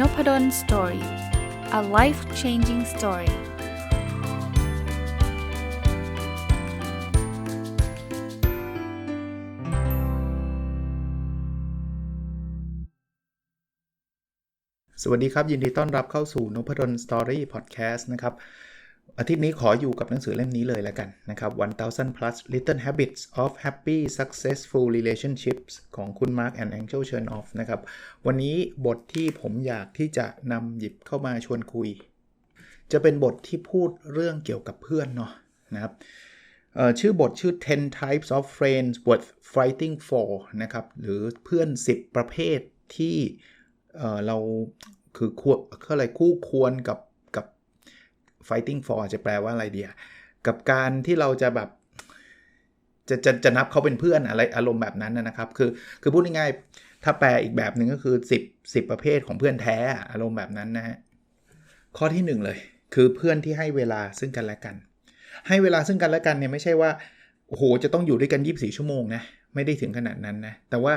n o p ด d o สตอรี่ a life changing story สวัสดีครับ ยินดีต้อนรับเข้าสู่นพดลสตอรี่พอดแคสต์นะครับ อาทิตย์นี้ขออยู่กับหนังสือเล่มนี้เลยแล้วกันนะครับ1000 plus little habits of happy successful relationships ของคุณ Mark and Angel Chernoff นะครับ วันนี้บทที่ผมอยากที่จะนำหยิบเข้ามาชวนคุย จะเป็นบทที่พูดเรื่องเกี่ยวกับเพื่อนเนาะนะครับชื่อบทชื่อ 10 types of friends worth fighting for นะครับ หรือเพื่อน 10 ประเภทที่เราคือควอะไรคู่ควรกับ fighting for จะแปลว่าอะไรเดียกับการที่เราจะแบบจะจะจะนับเขาเป็นเพื่อนอะไรอารมณ์แบบนั้นนะครับ คือคือพูดง่ายๆถ้าแปลอีกแบบหนึ่งก็คือ 10 10 ประเภทของเพื่อนแท้อารมณ์แบบนั้นนะฮะข้อที่ 1 เลย คือเพื่อนที่ให้เวลาซึ่งกันและกัน ให้เวลาซึ่งกันและกันเนี่ยไม่ใช่ว่าโอ้โหจะต้องอยู่ด้วยกัน 24 ชั่วโมงนะไม่ได้ถึงขนาดนั้นนะแต่ว่า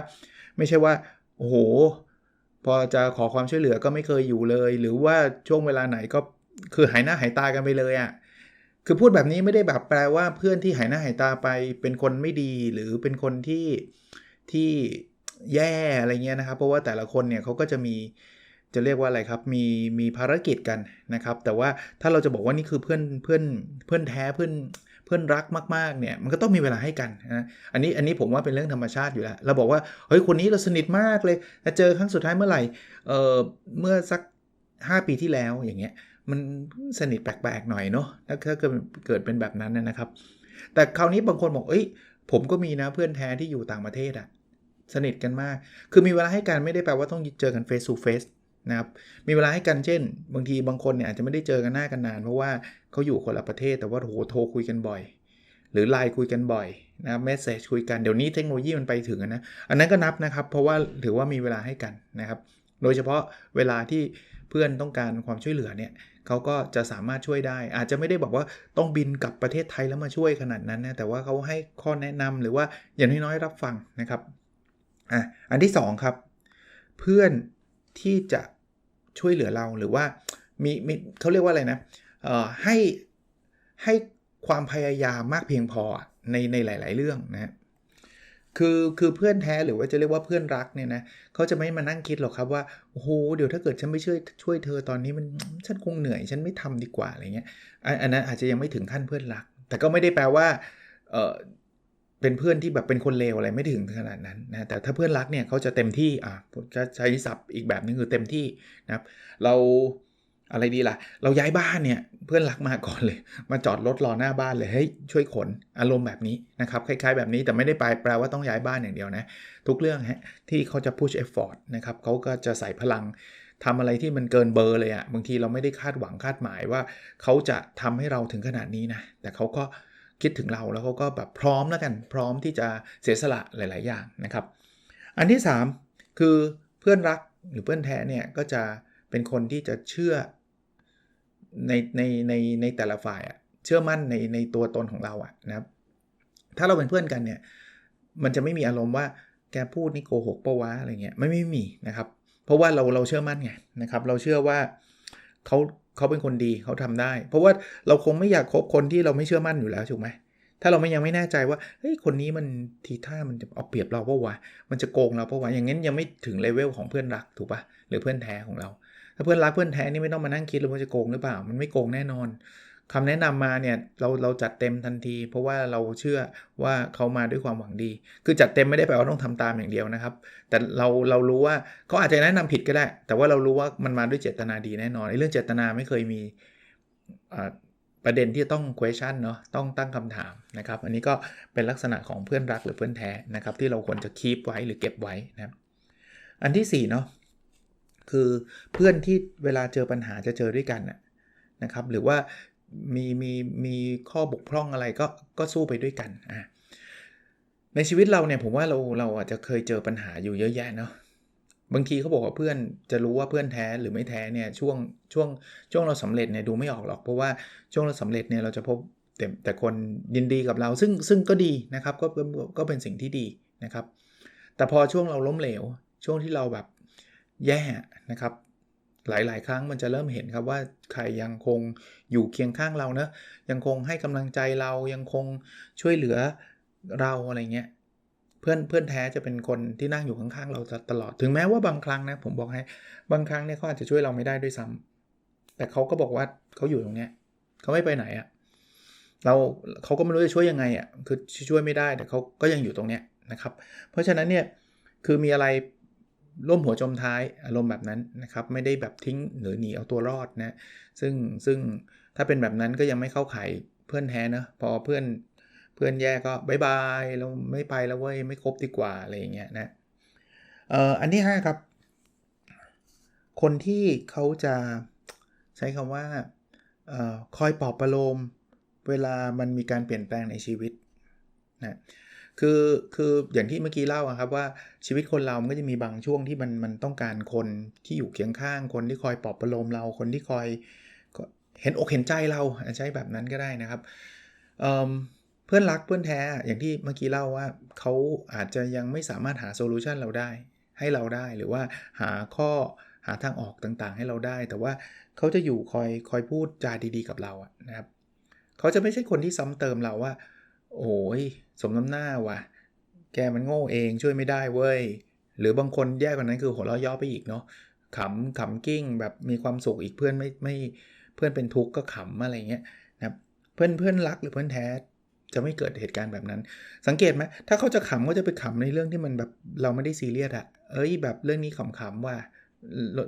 ไม่ใช่ว่าโอ้โหพอจะขอความช่วยเหลือก็ไม่เคยอยู่เลย หรือว่าช่วงเวลาไหนก็ คือหายหน้าหายตากันไปเลยอะ่ะคือพูดแบบนี้ไม่ได้แบบแปลว่าเพื่อนที่หายหน้าหายตาไปเป็นคนไม่ดีหรือเป็นคนที่ที่แย่อะไรเงี้ยนะครับ เพราะว่าแต่ละคนเนี่ยเขาก็จะมีจะเรียกว่าอะไรครับ มีมีภารกิจกันนะครับ แต่ว่าถ้าเราจะบอกว่านี่คือเพื่อนเพื่อนเพื่อนแท้เพื่อนเพื่อนรักมากๆเนี่ยมันก็ต้องมีเวลาให้กันนะอันนี้อันนี้ผมว่าเป็นเรื่องธรรมชาติอยู่แล้วเราบอกว่าเฮ้ยคนนี้เราสนิทมากเลยเจอครั้งสุดท้ายเมื่อไหร่เออเมื่อสัก 5 ปีที่แล้วอย่างเงี้ย มันสนิทแปลกๆหน่อยเนาะถ้าเกิดเกิดเป็นแบบนั้นนะครับ แต่คราวนี้บางคนบอกเอ้ย ผมก็มีนะเพื่อนแท้ที่อยู่ต่างประเทศอะสนิทกันมาก คือมีเวลาให้กันไม่ได้แปลว่าต้องเจอกัน face to face นะครับมีเวลาให้กันเช่น บางทีบางคนเนี่ยอาจจะไม่ได้เจอกันหน้ากันนาน เพราะว่าเขาอยู่คนละประเทศแต่ว่าโหโทรคุยกันบ่อย หรือไลน์คุยกันบ่อยนะเมสเซจคุยกันเดี๋ยวนี้เทคโนโลยีมันไปถึงนะอันนั้นก็นับนะครับ เพราะว่าถือว่ามีเวลาให้กันนะครับ โดยเฉพาะเวลาที่ เพื่อนต้องการความช่วยเหลือเนี่ยเขาก็จะสามารถช่วยได้ อาจจะไม่ได้บอกว่าต้องบินกลับประเทศไทยแล้วมาช่วยขนาดนั้นนะแต่ว่าเขาให้ข้อแนะนำหรือว่าอย่างน้อยๆรับฟังนะครับอะอันที่ 2 ครับ เพื่อนที่จะช่วยเหลือเราหรือว่ามีมีเขาเรียกว่าอะไรนะเอ่อให้ให้ความพยายามมากเพียงพอในในหลาย ๆ เรื่องนะ คือคือเพื่อนแท้หรือว่าจะเรียกว่าเพื่อนรักเนี่ยนะเขาจะไม่มานั่งคิดหรอกครับว่าโอ้โหเดี๋ยวถ้าเกิดฉันไม่ช่วยช่วยเธอตอนนี้มันฉันคงเหนื่อย ฉันไม่ทำดีกว่าอะไรเงี้ยอันนั้นอาจจะยังไม่ถึงขั้นเพื่อนรัก แต่ก็ไม่ได้แปลว่าเออเป็นเพื่อนที่แบบเป็นคนเลวอะไรไม่ถึงขนาดนั้นนะแต่ถ้าเพื่อนรักเนี่ยเขาจะเต็มที่อะจะใช้ศัพท์อีกแบบนึงคือเต็มที่นะครับเรา อะไรดีล่ะ เราย้ายบ้านเนี่ยเพื่อนรักมาก่อนเลย มาจอดรถรอหน้าบ้านเลยเฮ้ยช่วยขนอารมณ์แบบนี้นะครับคล้ายๆแบบนี้แต่ไม่ได้แปลว่าต้องย้ายบ้านอย่างเดียวนะ ทุกเรื่องฮะที่เขาจะ push effort นะครับเขาก็จะใส่พลังทำอะไรที่มันเกินเบอร์เลยอะ่ะบางทีเราไม่ได้คาดหวังคาดหมายว่า เขาจะทำให้เราถึงขนาดนี้นะแต่เขาก็คิดถึงเราแล้วเขาก็แบบพร้อมแล้วกัน พร้อมที่จะเสียสละหลาย ๆ อย่างนะครับ อันที่ 3 คือเพื่อนรักหรือเพื่อนแท้เนี่ยก็จะเป็นคนที่จะเชื่อ ในในในในแต่ละฝ่ายอะเชื่อมั่นในในตัวตนของเราอะนะครับ ถ้าเราเป็นเพื่อนกันเนี่ย มันจะไม่มีอารมณ์ว่าแกพูดนี่โกหกปะวะอะไรเงี้ยไม่ไม่มีนะครับ เพราะว่าเราเราเชื่อมั่นไงนะครับ เราเชื่อว่าเขาเขาเป็นคนดีเขาทำได้ เพราะว่าเราคงไม่อยากคบคนที่เราไม่เชื่อมั่นอยู่แล้วถูกไหมถ้าเราไม่ยังไม่แน่ใจว่าเฮ้ยคนนี้มันทีท่ามันจะเอาเปรียบเราเพราะว่ามันจะโกงเราเพราะว่าอย่างงั้นยังไม่ถึงเลเวลของเพื่อนรักถูกปะหรือเพื่อนแท้ของเรา ถ้าเพื่อนรักเพื่อนแท้นี่ไม่ต้องมานั่งคิดเลยว่าจะโกงหรือเปล่า มันไม่โกงแน่นอนคำแนะนำมาเนี่ยเราเราจัดเต็มทันที เพราะว่าเราเชื่อว่าเขามาด้วยความหวังดี คือจัดเต็มไม่ได้แปลว่าต้องทำตามอย่างเดียวนะครับ แต่เราเรารู้ว่าเขาอาจจะแนะนำผิดก็ได้ แต่ว่าเรารู้ว่ามันมาด้วยเจตนาดีแน่นอนเรื่องเจตนาไม่เคยมีประเด็นที่ต้อง question เนาะต้องตั้งคำถามนะครับ อันนี้ก็เป็นลักษณะของเพื่อนรักหรือเพื่อนแท้นะครับ ที่เราควรจะคีปไว้หรือเก็บไว้นะอันที่4เนาะ คือเพื่อนที่เวลาเจอปัญหาจะเจอด้วยกันนะครับ หรือว่ามีมีมีข้อบกพร่องอะไรก็ก็สู้ไปด้วยกันอะในชีวิตเราเนี่ยผมว่าเราเราอาจจะเคยเจอปัญหาอยู่เยอะแยะเนาะบางทีเขาบอกว่าเพื่อนจะรู้ว่าเพื่อนแท้หรือไม่แท้เนี่ยช่วงช่วงช่วงเราสำเร็จเนี่ยดูไม่ออกหรอก เพราะว่าช่วงเราสำเร็จเนี่ยเราจะพบแต่แต่คนยินดีกับเราซึ่งซึ่งก็ดีนะครับก็ก็เป็นสิ่งที่ดีนะครับ แต่พอช่วงเราล้มเหลว ช่วงที่เราแบบ แย่นะครับ หลายๆ ครั้งมันจะเริ่มเห็นครับว่าใครยังคงอยู่เคียงข้างเราเนะยังคงให้กำลังใจเรายังคงช่วยเหลือเราอะไรเงี้ยเพื่อนเพื่อนแท้จะเป็นคนที่นั่งอยู่ข้างๆเราตลอดถึงแม้ว่าบางครั้งนะผมบอกให้บางครั้งเนี่ยเขาอาจจะช่วยเราไม่ได้ด้วยซ้ำแต่เขาก็บอกว่าเขาอยู่ตรงเนี้ยเขาไม่ไปไหนอะ่ะเราเขาก็ไม่รู้จะช่วยยังไงอะ่ะคือช่วยไม่ได้แต่เขาก็ยังอยู่ตรงเนี้ยนะครับ เพราะฉะนั้นเนี่ยคือมีอะไร ร่วมหัวจมท้ายอารมณ์แบบนั้นนะครับ ไม่ได้แบบทิ้งหรือหนีเอาตัวรอดนะซึ่งซึ่งถ้าเป็นแบบนั้นก็ยังไม่เข้าข่ายเพื่อนแท้นะพอเพื่อนเพื่อนแย่ก็บายบายเราไม่ไปแล้วเว้ยไม่คบดีกว่าอะไรอย่างเงี้ยนะเอ่ออันที่ 5 ครับ คนที่เขาจะใช้คำว่าออคอยปลอบประโลม เวลามันมีการเปลี่ยนแปลงในชีวิตนะ คือคืออย่างที่เมื่อกี้เล่าครับว่าชีวิตคนเรามันก็จะมีบางช่วงที่มันมันต้องการคนที่อยู่เคียงข้าง คนที่คอยปลอบประโลมเราคนที่คอยเห็นอกเห็นใจเราใช้แบบนั้นก็ได้นะครับเเพื่อนรักเพื่อนแท้อย่างที่เมื่อกี้เล่าว่าเขาอาจจะยังไม่สามารถหาโซลูชันเราได้ให้เราได้หรือว่าหาข้อหาทางออกต่างๆ ให้เราได้ แต่ว่าเขาจะอยู่คอยคอยพูดจาดีๆกับเราอะนะครับเขาจะไม่ใช่คนที่ซ้ำเติมเราว่า โอ้ยสมน้ำหน้าว่ะ แกมันโง่เองช่วยไม่ได้เว้ย หรือบางคนแย่กว่านั้นคือหัวเราะย่อไปอีกเนาะขำขำกิ้งแบบมีความสุขอีกเพื่อนไม่ไม่เพื่อนเป็นทุกข์ก็ขำอะไรเงี้ยนะครับเพื่อนเพื่อนรักหรือเพื่อนแท้จะไม่เกิดเหตุการณ์แบบนั้น สังเกตไหมถ้าเขาจะขำก็จะไปขำในเรื่องที่มันแบบเราไม่ได้ซีเรียสอะเอ้ยแบบเรื่องนี้ขำๆว่า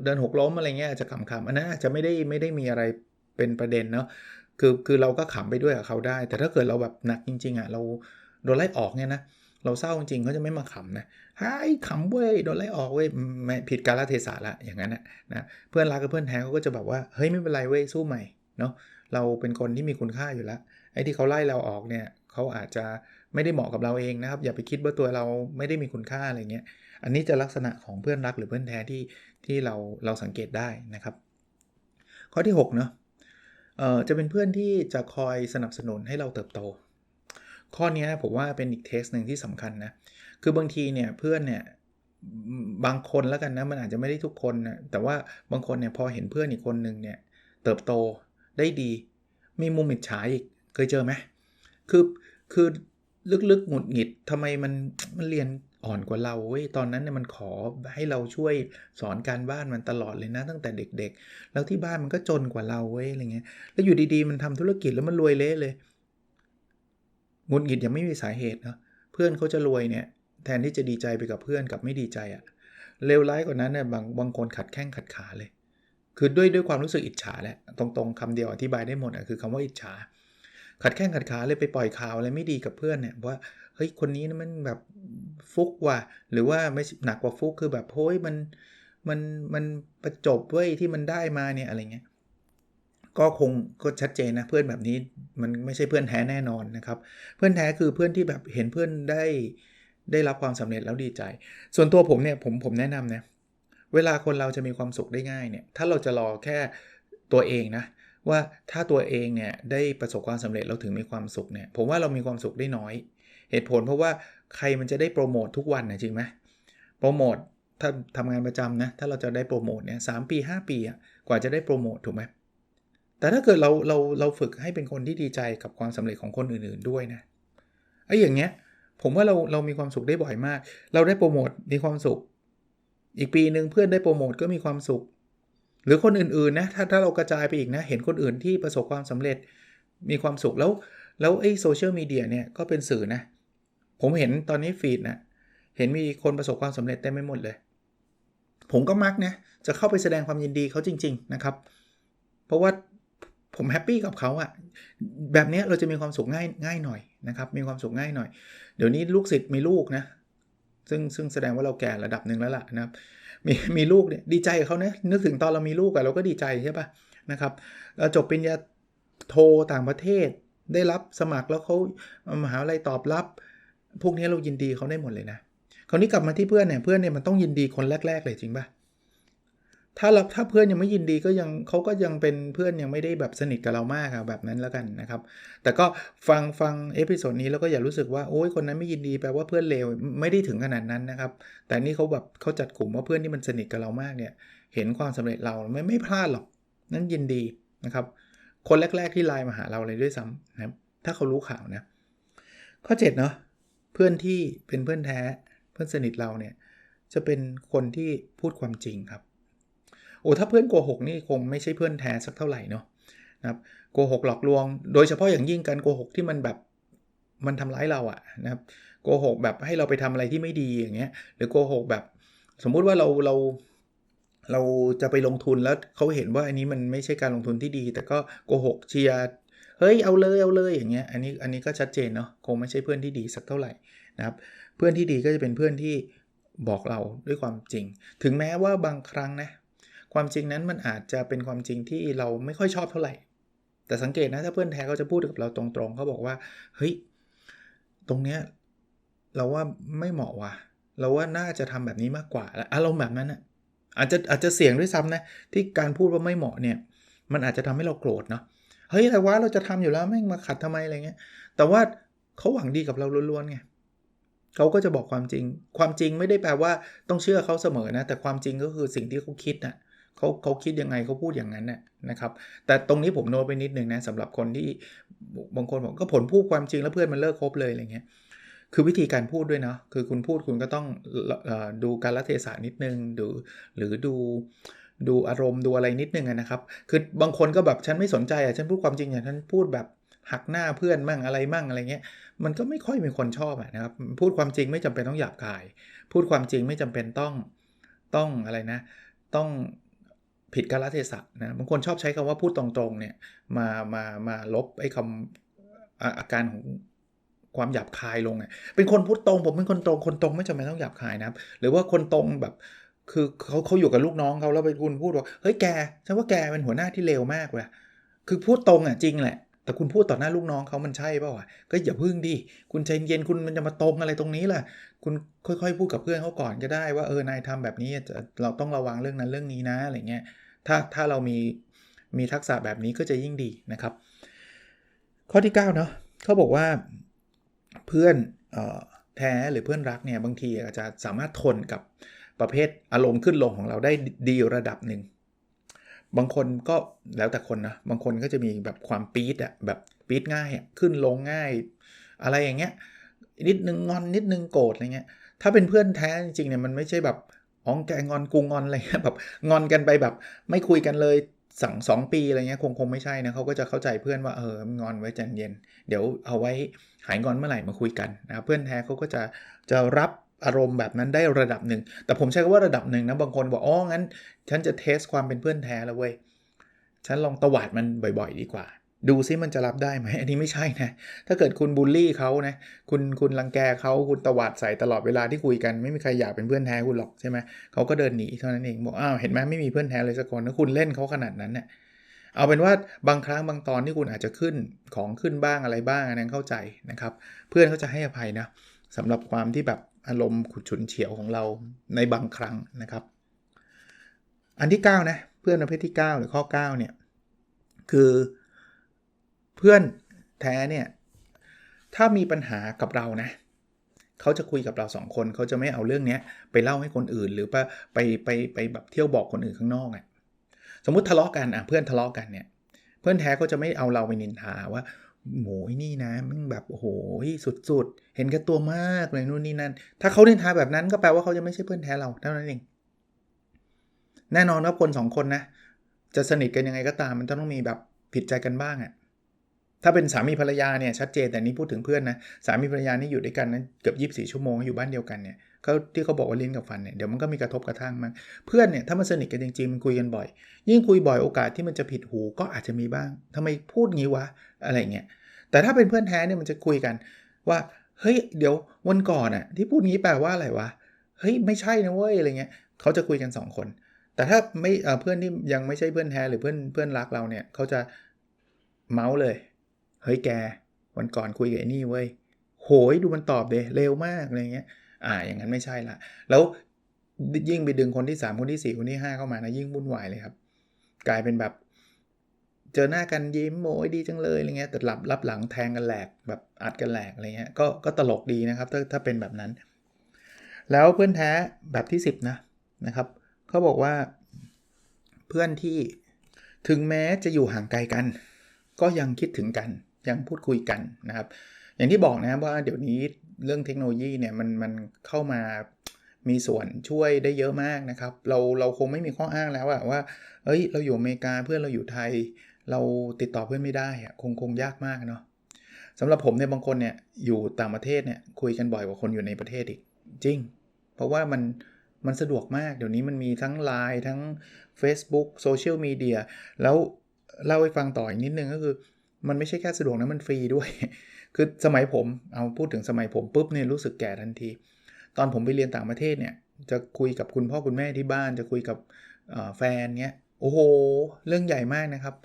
เดินหกล้มอะไรเงี้ยอาจจะขำๆอันนั้นอาจจะไม่ได้ไม่ได้มีอะไรเป็นประเด็นเนาะ คือคือเราก็ขำไปด้วยกับเขาได้ แต่ถ้าเกิดเราแบบหนักจริงๆอะเราโดนไล่ออกเนี่ยนะเราเศร้าจริงเขาจะไม่มาขำนะไอ้ขำเว้ยโดนไล่ออกเว้ยไม่ผิดกาลเทศะละอย่างนั้นนะเพื่อนรักกับเพื่อนแท้เขาก็จะแบบว่าเฮ้ยไม่เป็นไรเว้ยสู้ใหม่เนาะเราเป็นคนที่มีคุณค่าอยู่แล้วไอ้ที่เขาไล่เราออกเนี่ยเขาอาจจะไม่ได้เหมาะกับเราเองนะครับ อย่าไปคิดว่าตัวเราไม่ได้มีคุณค่าอะไรเงี้ยอันนี้จะลักษณะของเพื่อนรักหรือเพื่อนแท้ที่ที่เราเราสังเกตได้นะครับ ข้อที่6เนาะ จะเป็นเพื่อนที่จะคอยสนับสนุนให้เราเติบโต ข้อนี้ผมว่าเป็นอีกเทสหนึ่งที่สำคัญนะ คือบางทีเนี่ยเพื่อนเนี่ยบางคนแล้วกันนะมันอาจจะไม่ได้ทุกคนนะแต่ว่าบางคนเนี่ยพอเห็นเพื่อนอีกคนหนึ่งเนี่ยเติบโตได้ดี มีมุมอิจฉาอีกเคยเจอไหมคือคือลึกๆหงุดหงิดทำไมมันมันเรียน อ่อนกว่าเราเว้ยตอนนั้นเนี่ยมันขอให้เราช่วยสอนการบ้านมันตลอดเลยนะตั้งแต่เด็ก ๆ แล้วที่บ้านมันก็จนกว่าเราเว้ยอะไรเงี้ยแล้วอยู่ดีๆมันทำธุรกิจแล้วมันรวยเละเลยงุนหงิดยังไม่มีสาเหตุนะเพื่อนเขาจะรวยเนี่ยแทนที่จะดีใจไปกับเพื่อนกับไม่ดีใจอะเลวร้ายกว่านั้นเนี่ยบางบางคนขัดแข้งขัดขาเลย คือด้วยด้วยความรู้สึกอิจฉาแหละตรงๆคำเดียวอธิบายได้หมดอะคือคำว่าอิจฉาขัดแข้งขัดขาเลยไปปล่อยข่าวอะไรไม่ดีกับเพื่อนเนี่ยว่า เฮ้ยคนนี้นะมันแบบฟุกว่ะหรือว่าไม่หนักกว่าฟุกคือแบบโฮ้ยมันมันมันประจบเว้ยที่มันได้มาเนี่ยอะไรเงี้ยก็คงก็ชัดเจนนะเพื่อนแบบนี้มันไม่ใช่เพื่อนแท้แน่นอนนะครับ เพื่อนแท้คือเพื่อนที่แบบเห็นเพื่อนได้ได้รับความสำเร็จแล้วดีใจ ส่วนตัวผมเนี่ยผมผมแนะนำนะเวลาคนเราจะมีความสุขได้ง่ายเนี่ยถ้าเราจะรอแค่ตัวเองนะว่าถ้าตัวเองเนี่ยได้ประสบความสำเร็จเราถึงมีความสุขเนี่ยผมว่าเรามีความสุขได้น้อย เหตุผลเพราะว่าใครมันจะได้โปรโมททุกวันนะจริงไหมโปรโมทถ้าทำงานประจำนะถ้าเราจะได้โปรโมทเนี่ยสปี 5 ปีอะกว่าจะได้โปรโมทถูกไหมแต่ถ้าเกิดเราเราเราฝึกให้เป็นคนที่ดีใจกับความสำเร็จของคนอื่นๆด้วยนะไอ้อย่างเงี้ยผมว่าเราเรามีความสุขได้บ่อยมาก เราได้โปรโมทมีความสุข อีกปีหนึ่งเพื่อนได้โปรโมทก็มีความสุข หรือคนอื่นๆนะถ้าถ้าเรากระจายไปอีกนะ เห็นคนอื่นที่ประสบความสำเร็จมีความสุขแล้วแล้วไอ้โซเชียลมีเดียเนี่ยก็เป็นสื่อนะ ผมเห็นตอนนี้ฟีดนะเห็นมีคนประสบความสำเร็จเต็มไปหมดเลย ผมก็มักนะจะเข้าไปแสดงความยินดีเขาจริง ๆ นะครับ เพราะว่าผมแฮปปี้กับเขาอะแบบนี้เราจะมีความสุขง่ายง่ายหน่อยนะครับ มีความสุขง่ายหน่อย เดี๋ยวนี้ลูกศิษย์มีลูกนะ ซึ่งซึ่งแสดงว่าเราแก่ระดับหนึ่งแล้วล่ะนะครับ มีมีลูกเนี่ยดีใจกับเขาเนะนึกถึงตอนเรามีลูกอะเราก็ดีใจใช่ปะนะครับเราจบปริญญาโทต่างประเทศได้รับสมัครแล้วเขามหาวิทยาลัยตอบรับ พวกนี้เรายินดีเขาได้หมดเลยนะคราวนี้กลับมาที่เพื่อนเนี่ยเพื่อนเนี่ยมันต้องยินดีคนแรก ๆ เลยจริงปะถ้าเราถ้าเพื่อนยังไม่ยินดีก็ยังเขาก็ยังเป็นเพื่อนยังไม่ได้แบบสนิทกับเรามากอะแบบนั้นแล้วกันนะครับ แต่ก็ฟังฟังเอพิโซดนี้แล้วก็อย่ารู้สึกว่าโอ้ยคนนั้นไม่ยินดีแปลว่าเพื่อนเลวไม่ได้ถึงขนาดนั้นนะครับ แต่นี่เขาแบบเขาจัดกลุ่มว่าเพื่อนที่มันสนิทกับเรามากเนี่ย เห็นความสำเร็จเราไม่ไม่พลาดหรอก นั้นยินดีนะครับ คนแรก ๆที่ไลน์มาหาเราเลยด้วยซ้ำนะครับถ้าเขารู้ข่าวนะข้อ7เนาะ พื่อนที่เป็นเพื่อนแท้เพื่อนสนิทเราเนี่ยจะเป็นคนที่พูดความจริงครับ โอ้ถ้าเพื่อนโกหกนี่คงไม่ใช่เพื่อนแท้สักเท่าไหร่เนาะนะครับโกหกหลอกลวง โดยเฉพาะอย่างยิ่งการโกหกที่มันแบบมันทำร้ายเราอะนะครับโกหกแบบให้เราไปทำอะไรที่ไม่ดีอย่างเงี้ยหรือโกหกแบบ สมมุติว่าเราเราเราจะไปลงทุนแล้วเขาเห็นว่าอันนี้มันไม่ใช่การลงทุนที่ดี แต่ก็โกหกเชียร์ เฮ้ยเอาเลยเอาเลยอย่างเงี้ยอันนี้อันนี้ก็ชัดเจนเนาะคงไม่ใช่เพื่อนที่ดีสักเท่าไหร่นะครับเพื่อนที่ดีก็จะเป็นเพื่อนที่บอกเราด้วยความจริง ถึงแม้ว่าบางครั้งนะความจริงนั้นมันอาจจะเป็นความจริงที่เราไม่ค่อยชอบเท่าไหร่ แต่สังเกตนะถ้าเพื่อนแท้เขาจะพูดกับเราตรงๆเขาบอกว่าเฮ้ยตรงเนี้ยเราว่าไม่เหมาะว่ะเราว่าน่าจะทำแบบนี้มากกว่าอารมณ์แบบนั้นนะอาจจะอาจจะเสี่ยงด้วยซ้ำนะที่การพูดว่าไม่เหมาะเนี่ยมันอาจจะทำให้เราโกรธเนาะ เฮ้ยแต่ว่าเราจะทำอยู่แล้วแม่งมาขัดทำไมอะไรเงี้ย แต่ว่าเขาหวังดีกับเราล้วนๆไงเขาก็จะบอกความจริง ความจริงไม่ได้แปลว่าต้องเชื่อเขาเสมอนะ แต่ความจริงก็คือสิ่งที่เขาคิดนะเขาเขาคิดยังไงเขาพูดอย่างนั้นนะนะครับ แต่ตรงนี้ผมโน้ตไปนิดนึงนะสำหรับคนที่บางคนบอกก็ผลพูดความจริงแล้วเพื่อนมันเลิกคบเลยอะไรเงี้ยคือวิธีการพูดด้วยเนาะคือคุณพูดคุณก็ต้องดูการละเทศะนิดนึงดูหรือดู ดูอารมณ์ดูอะไรนิดนึงนะครับ คือบางคนก็แบบฉันไม่สนใจอะฉันพูดความจริงอย่างฉันพูดแบบหักหน้าเพื่อนมั่งอะไรมั่งอะไรเงี้ย มันก็ไม่ค่อยมีคนชอบนะครับ พูดความจริงไม่จำเป็นต้องหยาบคาย พูดความจริงไม่จำเป็นต้องต้องอะไรนะ ต้องผิดกาลเทศะนะบางคนชอบใช้คำว่าพูดตรงๆเนี่ยมามามาลบไอ้คำอาการของความหยาบคายลงเนี่ยเป็นคนพูดตรงผมเป็นคนตรงคนตรงไม่จำเป็นต้องหยาบคายนะครับ หรือว่าคนตรงแบบ คือเขาเขาอยู่กับลูกน้องเขาแล้วไปคุณพูดว่าเฮ้ยแกฉันว่าแกเป็นหัวหน้าที่เลวมากเลยคือพูดตรงอะจริงแหละ แต่คุณพูดต่อหน้าลูกน้องเขามันใช่เปล่าวะก็อย่าพึ่งดิคุณใจเย็นคุณมันจะมาตรงอะไรตรงนี้ล่ะ คุณค่อยๆ พูดกับเพื่อนเขาก่อนก็ได้ว่าเออนายทำแบบนี้เราต้องระวังเรื่องนั้นเรื่องนี้นะอะไรเงี้ยถ้าถ้าเรามีมีทักษะแบบนี้ก็จะยิ่งดีนะครับ ข้อที่9เนาะเขาบอกว่าเพื่อนแท้หรือเพื่อนรักเนี่ยบางทีอาจจะสามารถทนกับ ประเภทอารมณ์ขึ้นลงของเราได้ดีระดับหนึ่ง บางคนก็แล้วแต่คนนะ บางคนก็จะมีแบบความปี๊ดอะแบบปี๊ดง่ายอะขึ้นลงง่าย อะไรอย่างเงี้ย นิดนึงงอนนิดนึงโกรธอะไรเงี้ย ถ้าเป็นเพื่อนแท้จริงเนี่ยมันไม่ใช่แบบอ๋องแกงอนกูงอนอะไรเงี้ยแบบงอนกันไปแบบ ไม่คุยกันเลยสั่งสองปีอะไรเงี้ยคงคงไม่ใช่นะเขาก็จะเข้าใจเพื่อนว่าเอองอนไว้ใจเย็น เดี๋ยวเอาไว้หายงอนเมื่อไหร่มาคุยกันนะเพื่อนแท้เขาก็จะจะรับ อารมณ์แบบนั้นได้ระดับหนึ่ง แต่ผมใช้คำว่าระดับหนึ่งนะ บางคนบอกอ๋องั้น ฉันจะเทสความเป็นเพื่อนแท้แล้วเว้ย ฉันลองตวาดมันบ่อยๆ ดีกว่า ดูซิมันจะรับได้ไหม อันนี้ไม่ใช่นะ ถ้าเกิดคุณบูลลี่เขานะ คุณคุณรังแกเขาคุณตวาดใส่ตลอดเวลาที่คุยกัน ไม่มีใครอยากเป็นเพื่อนแท้คุณหรอกใช่ไหมเขาก็เดินหนีเท่านั้นเอง บอกอ้าว เห็นไหมไม่มีเพื่อนแท้เลยสักคนถ้าคุณเล่นเขาขนาดนั้นเนะี่ยเอาเป็นว่าบางครั้งบางตอนที่คุณอาจจะขึ้นของขึ้นบ้างอะไรบ้างอันนั้นเข้าใจนะครับ เพื่อนเขาจะให้อภัยนะสำหรับความที่แบบ อารมณ์ขุดฉุนเฉียวของเราในบางครั้งนะครับ อันที่ 9 นะ เพื่อนประเภทที่ 9 หรือข้อ 9 เนี่ย คือเพื่อนแท้เนี่ย ถ้ามีปัญหากับเรานะเขาจะคุยกับเราสองคนเขาจะไม่เอาเรื่องนี้ไปเล่าให้คนอื่น หรือไปไปไปไปแบบเที่ยวบอกคนอื่นข้างนอกอะ่ะสมมติทะเลาะกันอะเพื่อนทะเลาะกันเนี่ย เพื่อนแท้ก็จะไม่เอาเราไปนินทาว่า โหยนี่นะมันแบบโอ้โหสุดๆ เห็นแก่ตัวมากเลยนู่นนี่นั่น ถ้าเขาเดินทาแบบนั้นก็แปลว่าเขาจะไม่ใช่เพื่อนแท้เราเท่านั้นเอง แน่นอนว่าคนสองคนนะ จะสนิทกันยังไงก็ตามมันต้องมีแบบผิดใจกันบ้างอะ่ะ ถ้าเป็นสามีภรรยาเนี่ยชัดเจนแต่นี้พูดถึงเพื่อนนะสามีภรรยานี่อยู่ด้วยกันนะเกือบยีิบสี่ชั่วโมงอยู่บ้านเดียวกันเนี่ยเขาที่เขาบอกว่าลิ้นกับฟันเนี่ยเดี๋ยวมันก็มีกระทบกระทั่งมั้งเพื่อนเนี่ยถ้ามันสนิทกันจริงๆมันคุยกันบ่อย ยิ่งคุยบ่อยโอกาสที่มันจะผิดหูก็อาจจะมีบ้างทำไมพูดงี้วะอะไรเงี้ยแต่ถ้าเป็นเพื่อนแท้เนี่ยมันจะคุยกันว่าเฮ้ยเดี๋ยววันก่อนอะที่พูดงี้แปลว่าอะไรวะเฮ้ยไม่ใช่นะเว้ยอะไรเงี้ยเขาจะคุยกัน 2 คน แต่ถ้าไม่เพื่อนที่ยังไม่ใช่เพื่อนแท้หรือเพื่อนเพื่อนรักเราเนี่ยเขาจะเมาส์เลย เฮ้ยแก วันก่อนคุยกับไอ้นี่เว้ยโหยดูมันตอบเดเร็วมากอะไรเงี้ยอ่าอย่างนั้นไม่ใช่ละแล้วยิ่งไปดึงคนที่ 3 คนที่ 4 คนที่ 5 เข้ามานะยิ่งวุ่นวายเลยครับ กลายเป็นแบบ เจอหน้ากันยิ้มโอ้ยดีจังเลยอะไรเงี้ยแต่หลับรับหลังแทงกันแหลกแบบอัดกันแหลกอะไรเงี้ยก็ก็ตลกดีนะครับ ถ้าถ้าเป็นแบบนั้น แล้วเพื่อนแท้แบบที่ 10 นะนะครับเขาบอกว่าเพื่อนที่ถึงแม้จะอยู่ห่างไกลกัน ก็ยังคิดถึงกัน ยังพูดคุยกันนะครับ อย่างที่บอกนะครับว่าเดี๋ยวนี้เรื่องเทคโนโลยีเนี่ยมันมันเข้ามามีส่วนช่วยได้เยอะมากนะครับ เราเราคงไม่มีข้ออ้างแล้วอะว่าเอ้ย เราอยู่อเมริกาเพื่อนเราอยู่ไทย เราติดต่อเพื่อนไม่ได้อะคงคงยากมากเนาะสำหรับผมเนี่ยบางคนเนี่ยอยู่ต่างประเทศเนี่ยคุยกันบ่อยกว่าคนอยู่ในประเทศอีกจริง เพราะว่ามันมันสะดวกมากเดี๋ยวนี้มันมีทั้ง Line ทั้ง Facebook โซเชียลมีเดียแล้วเล่าให้ฟังต่ออีกนิดนึงก็คือ มันไม่ใช่แค่สะดวกนะมันฟรีด้วย คือสมัยผมเอาพูดถึงสมัยผมปุ๊บเนี่ยรู้สึกแก่ทันที ตอนผมไปเรียนต่างประเทศเนี่ยจะคุยกับคุณพ่อคุณแม่ที่บ้านจะคุยกับแฟนเนี้ยโอ้โห เรื่องใหญ่มากนะครับ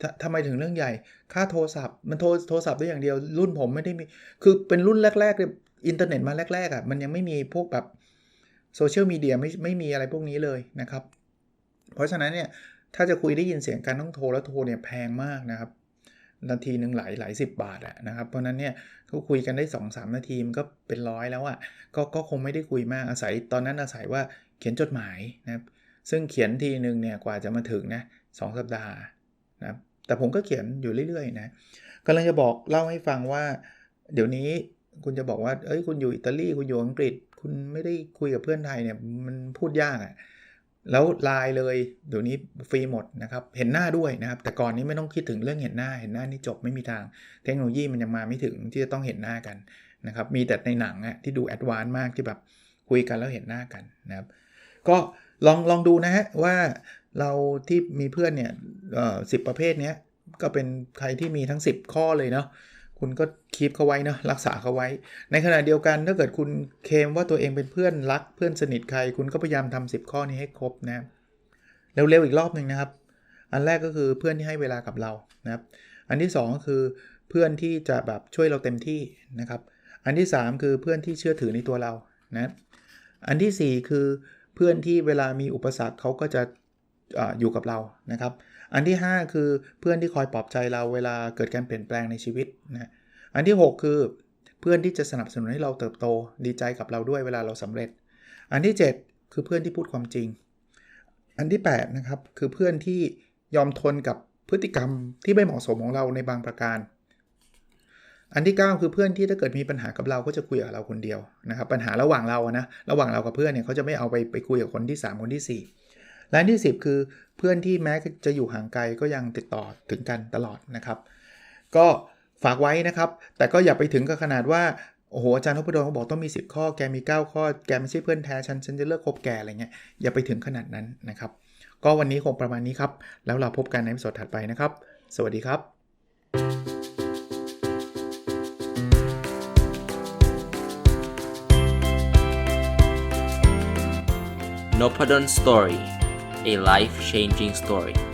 ททำไมถึงเรื่องใหญ่ ค่าโทรศัพท์ มันโทรโทรศัพท์ได้อย่างเดียว รุ่นผมไม่ได้มี คือเป็นรุ่นแรกๆเลยอินเทอร์เน็ตมาแรกๆอะ่ะ มันยังไม่มีพวกแบบโซเชียลมีเดียไม่ไม่มีอะไรพวกนี้เลยนะครับ เพราะฉะนั้นเนี่ย ถ้าจะคุยได้ยินเสียงการต้องโทรแล้วโทรเนี่ยแพงมากนะครับ นาทีหนึ่งหลายหลายสิบบาทอะนะครับ เพราะนั้นเนี่ยเขาคุยกันได้2อสนาทีมันก็เป็นร้อยแล้วอะก็ก็คงไม่ได้คุยมากอาศัยตอนนั้นอาศัยว่าเขียนจดหมายนะครับซึ่งเขียนทีหนึ่งเนี่ยกว่าจะมาถึงนะสสัปดาห์นะครับแต่ผมก็เขียนอยู่เรื่อยๆนะกำลังจะบอกเล่าให้ฟังว่า เดี๋ยวนี้คุณจะบอกว่าเอ้ยคุณอยู่อิตาลีคุณอยู่อังกฤษ คุณไม่ได้คุยกับเพื่อนไทยเนี่ยมันพูดยากอะ่ะ แล้วไลน์เลยเดี๋ยวนี้ฟรีหมดนะครับเห็นหน้าด้วยนะครับ แต่ก่อนนี้ไม่ต้องคิดถึงเรื่องเห็นหน้าเห็นหน้านี่จบไม่มีทาง เทคโนโลยีมันยังมาไม่ถึงที่จะต้องเห็นหน้ากันนะครับมีแต่ในหนังอะที่ดูแอดวานซ์มากที่แบบคุยกันแล้วเห็นหน้ากันนะครับ ก็ลองลองดูนะฮะว่าเราที่มีเพื่อนเนี่ยสิบประเภทเนี้ยก็เป็นใครที่มีทั้ง 10 ข้อเลยเนาะ คุณก็คีบเขาไว้นะรักษาเขาไว้ ในขณะเดียวกันถ้าเกิดคุณเคมว่าตัวเองเป็นเพื่อนรักเพื่อนสนิทใคร คุณก็พยายามทำ10 ข้อนี้ให้ครบนะเร็วๆอีกรอบหนึ่งนะครับ อันแรกก็คือเพื่อนที่ให้เวลากับเรานะครับ อันที่ 2 ก็คือเพื่อนที่จะแบบช่วยเราเต็มที่นะครับ อันที่ 3 คือเพื่อนที่เชื่อถือในตัวเรานะอันที่ 4 คือเพื่อนที่เวลามีอุปสรรคเขาก็จะออยู่กับเรานะครับ อันที่ 5 คือเพื่อนที่คอยปลอบใจเราเวลาเกิดการเปลี่ยนแปลงในชีวิตนะ อันที่ 6 คือเพื่อนที่จะสนับสนุนให้เราเติบโตดีใจกับเราด้วยเวลาเราสำเร็จ อันที่ 7 คือเพื่อนที่พูดความจริง อันที่8นะครับคือเพื่อนที่ยอมทนกับพฤติกรรมที่ไม่เหมาะสมของเราในบางประการ อันที่ 9 คือเพื่อนที่ถ้าเกิดมีปัญหากับเราก็จะคุยกับเราคนเดียวนะครับปัญหาระหว่างเรานะระหว่างเรากับเพื่อนเนี่ยเขาจะไม่เอาไปไปคุยกับคนที่ 3 คนที่ 4และที่ 10 คือเพื่อนที่แม้จะอยู่ห่างไกลก็ยังติดต่อถึงกันตลอดนะครับ ก็ ฝากไว้นะครับ แต่ก็อย่าไปถึงกับขนาดว่า โอ้โห อาจารย์ทพดลเขาบอกต้องมี 10 ข้อ แกมี 9 ข้อ แกไม่ใช่เพื่อนแท้ ฉัน ฉันจะเลิกคบแกอะไรเงี้ย อย่าไปถึงขนาดนั้นนะครับ ก็วันนี้คงประมาณนี้ครับ แล้วเราพบกันในสดถัดไปนะครับ สวัสดีครับ n o p a d o n Story a life changing story